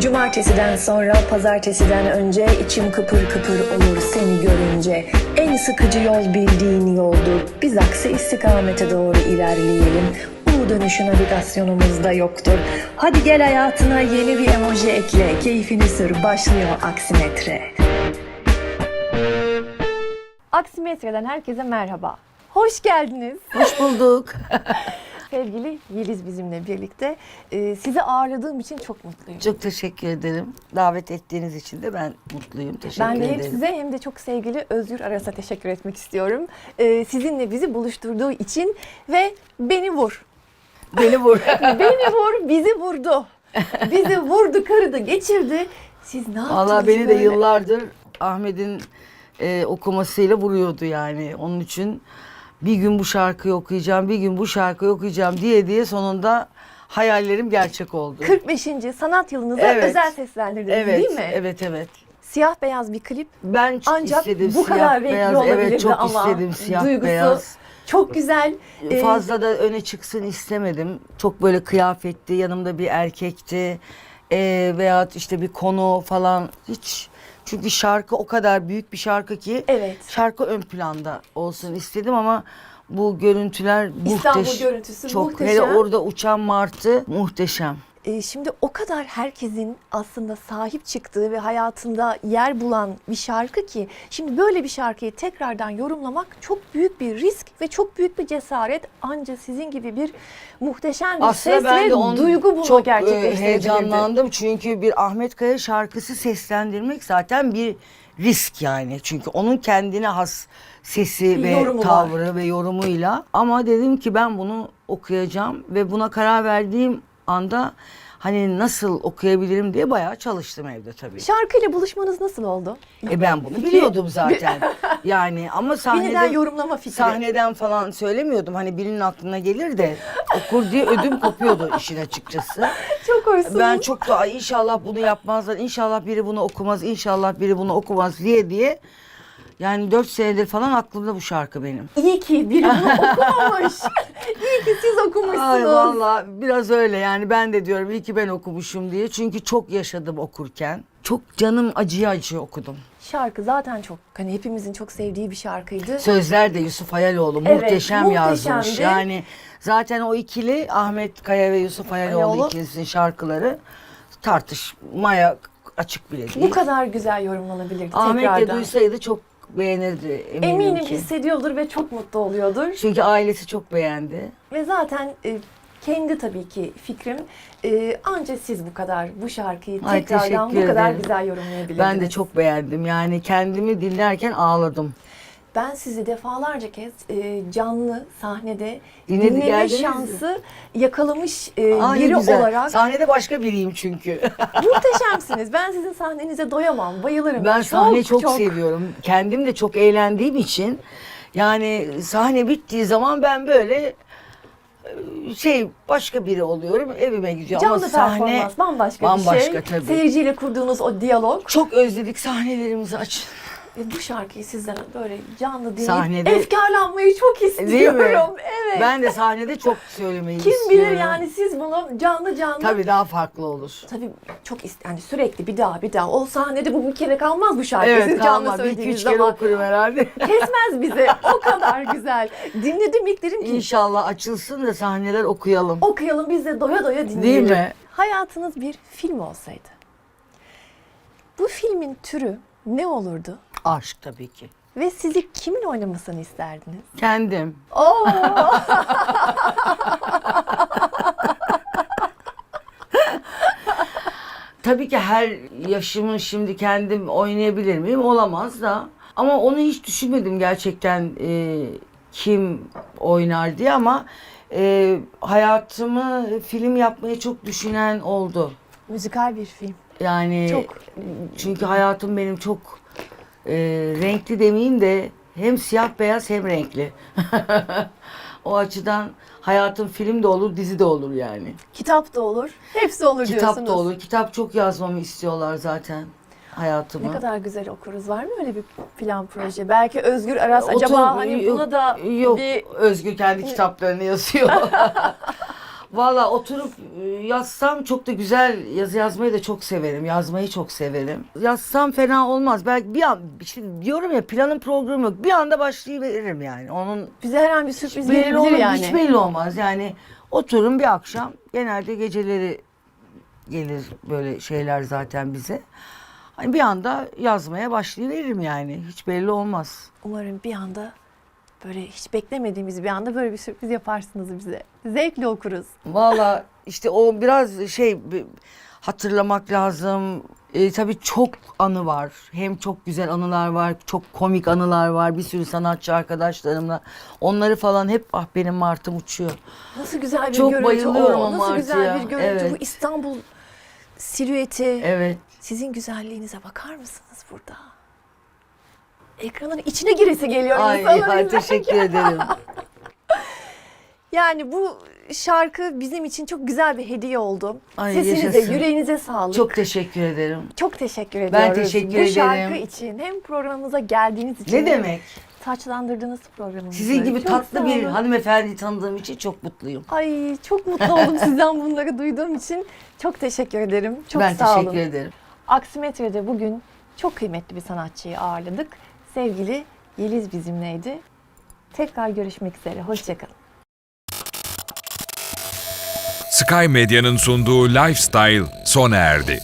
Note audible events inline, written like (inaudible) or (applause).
Cumartesiden sonra pazartesiden önce içim kıpır kıpır olur seni görünce. En sıkıcı yol bildiğin yoldur. Biz aksi istikamete doğru ilerleyelim. U dönüşü navigasyonumuzda yoktur. Hadi gel hayatına yeni bir emoji ekle. Keyfini sür başlıyor aksimetre. Aksimetre'den herkese merhaba. Hoş geldiniz. Hoş bulduk. (laughs) Sevgili Yeliz bizimle birlikte. Ee, sizi ağırladığım için çok mutluyum. Çok teşekkür ederim. Davet ettiğiniz için de ben mutluyum. Teşekkür ben de hem ederim. size hem de çok sevgili Özgür Aras'a teşekkür etmek istiyorum. Ee, sizinle bizi buluşturduğu için ve beni vur. Beni vur. (laughs) Beni vur, bizi vurdu. Bizi vurdu, kırdı, geçirdi. Siz ne yaptınız Valla beni de böyle? yıllardır Ahmet'in e, okumasıyla vuruyordu yani. Onun için bir gün bu şarkıyı okuyacağım, bir gün bu şarkıyı okuyacağım diye diye sonunda hayallerim gerçek oldu. 45. sanat yılınıza Evet. özel seslendirdiniz evet, değil mi? evet, evet. Siyah beyaz bir klip. Ben çok Ancak istedim bu siyah kadar renkli beyaz. olabilirdi Evet çok ama istedim siyah duygusu beyaz. çok güzel. Ee, Fazla da öne çıksın istemedim. Çok böyle kıyafetli, yanımda bir erkekti ee, veyahut işte bir konu falan hiç. Çünkü şarkı o kadar büyük bir şarkı ki Evet. şarkı ön planda olsun istedim ama bu görüntüler İstanbul muhteş- görüntüsü çok. muhteşem. Hele orada uçan martı muhteşem. Ee, şimdi o kadar herkesin aslında sahip çıktığı ve hayatında yer bulan bir şarkı ki şimdi böyle bir şarkıyı tekrardan yorumlamak çok büyük bir risk ve çok büyük bir cesaret. Anca sizin gibi bir muhteşem bir Aslında ses ben ve de onu duygu bunu çok e, gerçekleştirebilirdi. heyecanlandım. Çünkü bir Ahmet Kaya şarkısı seslendirmek zaten bir risk yani. Çünkü onun kendine has sesi Bir ve yorumu tavrı ve yorumuyla. Ama dedim ki ben bunu okuyacağım ve buna karar verdiğim anda hani nasıl okuyabilirim diye bayağı çalıştım evde tabii. Şarkıyla buluşmanız nasıl oldu? E ben bunu biliyordum zaten. (laughs) yani ama Yeniden sahnede yorumlama fikri. sahneden falan söylemiyordum. Hani birinin aklına gelir de okur diye ödüm kopuyordu işin açıkçası. Çok hoşsunuz. Ben çok da "Ay inşallah bunu yapmazlar, inşallah biri bunu okumaz, inşallah biri bunu okumaz diye diye. Yani dört senedir falan aklımda bu şarkı benim. İyi ki biri bunu okumamış. (laughs) İyi ki siz okumuşsunuz. Ay valla biraz öyle yani ben de diyorum iyi ki ben okumuşum diye. Çünkü çok yaşadım okurken. Çok canım acıya acı okudum. Şarkı zaten çok hani hepimizin çok sevdiği bir şarkıydı. Sözler de Yusuf Hayaloğlu Evet, muhteşem yazmış. muhteşemdi. Yani zaten o ikili Ahmet Kaya ve Yusuf Hayaloğlu Hayaloğlu. ikilisinin şarkıları tartışmaya açık bile değil. Bu kadar güzel yorumlanabilirdi Ahmet de tekrardan. duysaydı çok beğenirdi eminim, Eminim ki. hissediyordur ve çok mutlu oluyordur. Çünkü ailesi çok beğendi. Ve zaten e, kendi tabii ki fikrim e, ancak siz bu kadar bu şarkıyı Ay, tekrardan bu teşekkür kadar ederim. güzel yorumlayabilirdiniz. Ben de çok beğendim. Yani kendimi dinlerken ağladım. Ben sizi defalarca kez e, canlı sahnede Dinledi- dinleme geldiniz mi? şansı yakalamış e, ne biri güzel. olarak Sahnede başka biriyim çünkü. (laughs) muhteşemsiniz. Ben sizin sahnenize doyamam, bayılırım. ben sahneyi çok, seviyorum. Kendim de çok eğlendiğim için yani sahne bittiği zaman ben böyle e, şey başka biri oluyorum. Evime gidiyorum Canlı ama sahne performans bambaşka, bir bambaşka şey. tabii. Seyirciyle kurduğunuz o diyalog. çok özledik sahnelerimizi açın. Ve bu şarkıyı sizden böyle canlı dinleyip Sahnede- efkarlanmayı çok Değil istiyorum. Evet. Ben de sahnede çok söylemeyi Kim istiyorum. bilir yani siz bunu canlı canlı Tabii daha farklı olur. Tabii çok ist yani sürekli bir daha bir daha o sahnede bu bir kere kalmaz bu şarkı Evet siz canlı kalmaz. Bir iki söylediğiniz üç kere zaman okurum herhalde. (laughs) kesmez bizi o kadar güzel dinledim ilk dedim ki İnşallah açılsın da sahneler okuyalım. okuyalım biz de doya doya dinleyelim. Değil mi? Hayatınız bir film olsaydı bu filmin türü ne olurdu Aşk tabii ki. ve sizi kimin oynamasını isterdiniz? Kendim. Oo. (laughs) Tabii ki her yaşımı şimdi kendim oynayabilir miyim? Olamaz da. Ama onu hiç düşünmedim gerçekten e, kim oynar diye ama e, hayatımı film yapmayı çok düşünen oldu. Müzikal bir film. Yani Çok. çünkü hayatım benim çok e, renkli demeyeyim de hem siyah beyaz hem renkli. (laughs) o açıdan hayatım film de olur, dizi de olur yani. Kitap da olur. Hepsi olur Kitap diyorsunuz. da olur. Kitap çok yazmamı istiyorlar zaten hayatımı. Ne kadar güzel okuruz. Var mı öyle bir plan proje? Belki Özgür Aras Otur- acaba hani yok, buna da yok bir Özgür kendi kitaplarını yazıyor. (laughs) Valla oturup e, yazsam çok da güzel yazı yazmayı da çok severim. Yazmayı çok severim. Yazsam fena olmaz. Belki bir an işte diyorum ya planın programı yok. Bir anda başlayıveririm yani. Onun Bize her an bir sürpriz belli gelebilir olur, yani. hiç belli olmaz. Yani oturun bir akşam genelde geceleri gelir böyle şeyler zaten bize. Hani bir anda yazmaya başlayıveririm yani. Hiç belli olmaz. Umarım bir anda böyle hiç beklemediğimiz bir anda böyle bir sürpriz yaparsınız bize. Zevkle okuruz. Valla işte o biraz şey hatırlamak lazım. E, tabii çok anı var. Hem çok güzel anılar var, çok komik anılar var. Bir sürü sanatçı arkadaşlarımla. Onları falan hep ah benim martım uçuyor. Nasıl güzel bir Çok görüntü bayılıyorum o. Nasıl güzel bir görüntü bu Evet. İstanbul silüeti. Evet. Sizin güzelliğinize bakar mısınız burada? Ekranın içine giresi geliyor Ay, insanın ay izlerken. teşekkür ederim. (laughs) Yani bu şarkı bizim için çok güzel bir hediye oldu. Ay, Sesinize, yaşasın. yüreğinize sağlık. Çok teşekkür ederim. Çok teşekkür ediyoruz. teşekkür Bu şarkı ederim. için hem programımıza geldiğiniz için. Ne demek? Taçlandırdığınız programımızı. Sizin gibi Çok tatlı bir olun. hanımefendi tanıdığım için çok mutluyum. Ay çok mutlu oldum sizden bunları duyduğum için. Çok teşekkür ederim. Çok ben sağ teşekkür olun. ederim. Aksimetre'de bugün çok kıymetli bir sanatçıyı ağırladık. Sevgili Yeliz bizimleydi. Tekrar görüşmek üzere. Hoşçakalın. Sky Medya'nın sunduğu Lifestyle sona erdi.